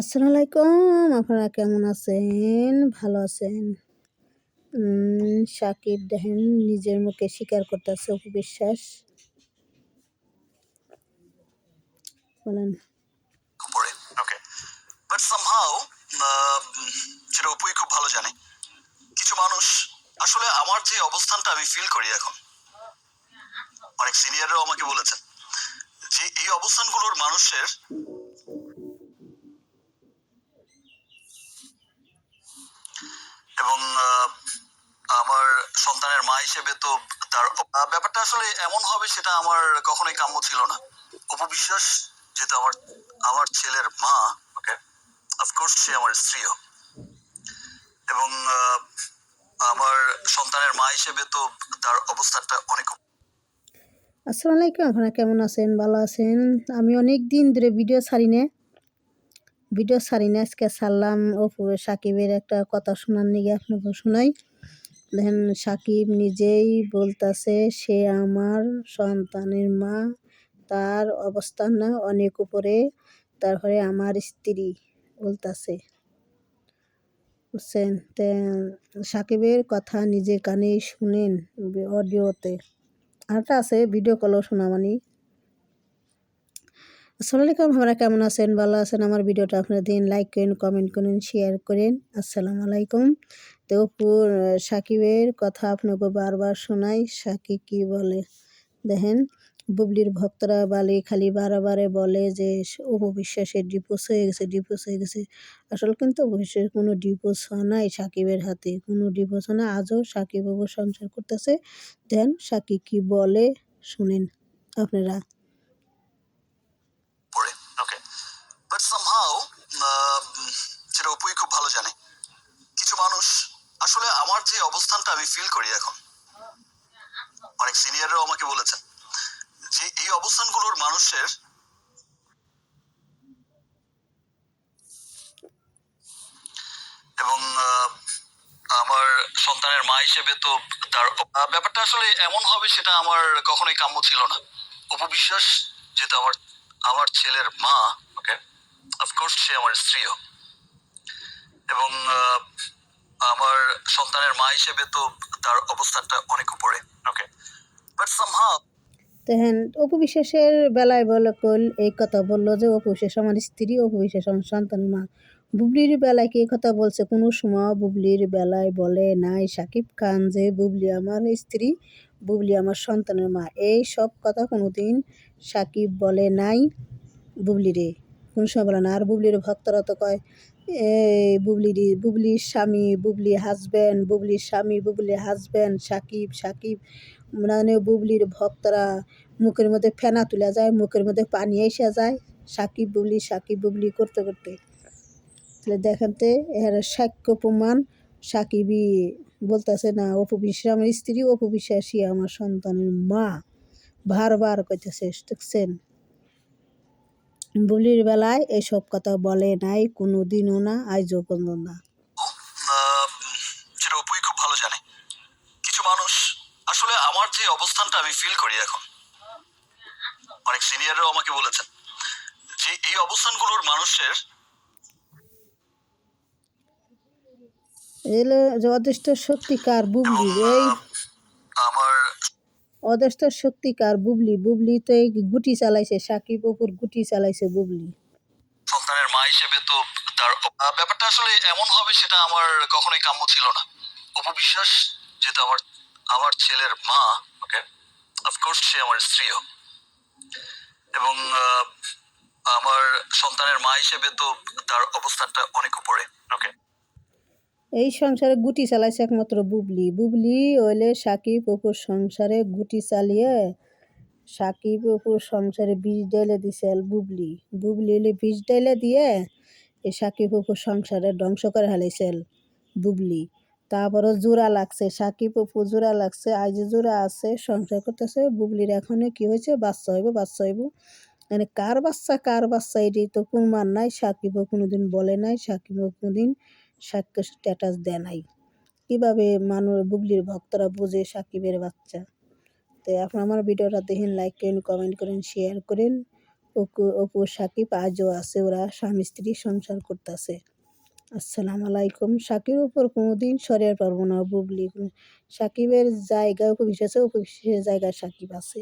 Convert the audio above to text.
আসসালামু আলাইকুম, আপনারা কেমন আছেন? ভালো আছেন? সাকিব দেখেন, নিজের মুখে স্বীকার করতেছে অপু বিশ্বাস। বলেন। বাট সামহাও সেটা অপুই খুব ভালো জানে। কিছু মানুষ, আসলে আমার যে অবস্থানটা আমি ফিল করি এখন, অনেক সিনিয়ররাও আমাকে বলেছেন, যে এই অবস্থানগুলোর মানুষের এবং আহ, আমার সন্তানের মা হিসেবে তো তার ব্যাপারটা আসলে এমন হবে সেটা আমার কখনোই কাম্য ছিল না। অপবিশ্বাস যেহেতু আমার আমার ছেলের মা ওকে অফকোর্স সে আমার স্ত্রীও। এবং আমার সন্তানের মা হিসেবে তো তার অবস্থানটা অনেক আসসালামু আলাইকুম, আপনারা কেমন আছেন? ভালো আছেন? আমি অনেক দিন ধরে ভিডিও ছাড়ি না ভিডিও ছাড়ি না আজকে ছাড়লাম অপু সাকিবের একটা কথা শোনার নিগে আপনাকে শোনাই। দেখেন সাকিব নিজেই বলতাছে, সে আমার সন্তানের মা। তার অবস্থান না অনেক উপরে, তারপরে আমার স্ত্রী, বলতাছে। বুঝছেন সাকিবের কথা নিজে কানেই শুনেন অডিওতে। আরেকটা আছে, ভিডিও কলও শোনা মানে আসসালামু আলাইকুম, আপনারা কেমন আছেন? ভালো আছেন? আমার ভিডিওটা আপনারা দিন, লাইক করেন, কমেন্ট করেন, শেয়ার করেন। আসসালামু আলাইকুম। তো সাকিবের কথা আপনাকে বারবার শোনাই। সাকিব কি বলে? দেখেন, বুবলির ভক্তরা বালি খালি বারে বলে যে স- অপু বিশ্বাসের ডিপোজ হয়ে গেছে ডিপোস হয়ে গেছে। আসলে কিন্তু অপু কোনো ডিপোস নাই সাকিবের হাতে, কোনো হয় না আজও সাকিব সংসার করতেছে। দেন সাকিব কি বলে? শুনেন আপনারা। যে অবস্থানটা আমি ফিল করি এখন, অনেক সিনিয়ররাও আমাকে বলেছেন যে এই অবস্থানগুলোর মানুষের এবং আমার সন্তানের মা হিসেবে তো তার ব্যাপারটা আসলে এমন হবে সেটা আমার কখনোই কাম্য ছিল না। অপবিশ্বাস যেহেতু আমার আমার ছেলের মা ওকে অফকোর্স সে আমার স্ত্রীও। এবং আমার সন্তানের মা হিসেবে তো তার অবস্থানটা অনেক উপরে। ওকে বাট সামহাও দেখেন অপু বিশ্বাসের বেলায় বলে কল এই কথা বলল যে অপু আমার স্ত্রী অপু বিশ্বাস আমার সন্তানের মা। বুবলির বেলায় কি কথা বলছে? কোনো সময় বুবলির বেলায় বলে নাই সাকিব খান যে বুবলি আমার স্ত্রী, বুবলি আমার সন্তানের মা। এই সব কথা কোনোদিন সাকিব বলে নাই বুবলিরে। কোনো সময় বলে না? আর বুবলির ভক্তরা তো কয়, এই বুবলির বুবলির স্বামী, বুবলি হাজব্যান্ড বুবলির স্বামী, বুবলি হাজব্যান্ড সাকিব সাকিব। মানে বুবলির ভক্তরা মুখের মধ্যে ফেনা তুলে যায়, মুখের মধ্যে পানি এসে যায়, সাকিব, বুবলি সাকিব, বুবলি করতে করতে। তাহলে দেখেন তো, এর সাক্ষ্য প্রমাণ, সাকিবই বলতেছে না, অপু বিশ্বাস, আমার স্ত্রী অপু বিশ্বাসী, আমার সন্তানের মা। বারবার কইতেছে, দেখছেন? বুবলির বেলায় এসব কথা বলে নাই কোনো দিনও না আজও কোনো না। সেটা অপুই খুব ভালো জানে। কিছু মানুষ আসলে আমার যে অবস্থানটা আমি ফিল করি এখন অনেক সিনিয়ররাও আমাকে বলেছেন যে এই অবস্থানগুলোর মানুষের এগুলো যে অদৃষ্ট শক্তিকার এবং বুবলি এই আমার অদৃষ্ট শক্তিকার বুবলি বুবলি তো এই গুটি চালাইছে, সাকিব অপুর গুটি চালাইছে বুবলি। সন্তানের মা হিসেবে তো তার ব্যাপারটা আসলে এমন হবে সেটা আমার কখনোই কাম্য ছিল না। অপবিশ্বাস যেহেতু আমার আমার ছেলের মা ওকে অফকোর্স সে আমার স্ত্রীও। এবং আমার সন্তানের মা হিসেবে তো তার অবস্থানটা অনেক উপরে ওকে এই সংসারে গুটি চালাইছে একমাত্র বুবলি। বুবলি হইলে সাকিব অপুর সংসারে গুটি চালিয়ে সাকিব অপুর সংসারে বীজ ডাইলে দিছে বুবলি। বুবলি হইলে বীজ ডাইলে দিয়ে এই সাকিব অপুর সংসারে ধ্বংস করে হালাইছিল বুবলি। তারপরে জোড়া লাগছে, সাকিব অপু জোড়া লাগছে, আজ জোড়া আছে, সংসার করতেছে, বুবলির এখনও কি হয়েছে? বাচ্চা হইব বাচ্চা হইব। মানে কার বাচ্চা কার বাচ্চা এটি তো প্রমাণ নাই সাকিবও কোনোদিন বলে নাই সাকিবও কোনোদিন সাক্ষ্য স্ট্যাটাস দেয় নাই। কীভাবে মানুষ বুবলির ভক্তরা বুঝে সাকিবের বাচ্চা? তো এখন আমার ভিডিওটা দেখেন লাইক করেন কমেন্ট করেন শেয়ার করেন। অপু অপু, সাকিব আজও আছে, ওরা স্বামী স্ত্রী সংসার করতেছে। আসসালামু আলাইকুম। সাকিবের উপর কোনোদিন সরিয়ে পারব না বুবলি। সাকিবের জায়গা অপু বিশ্বাসের জায়গায় সাকিব আছে।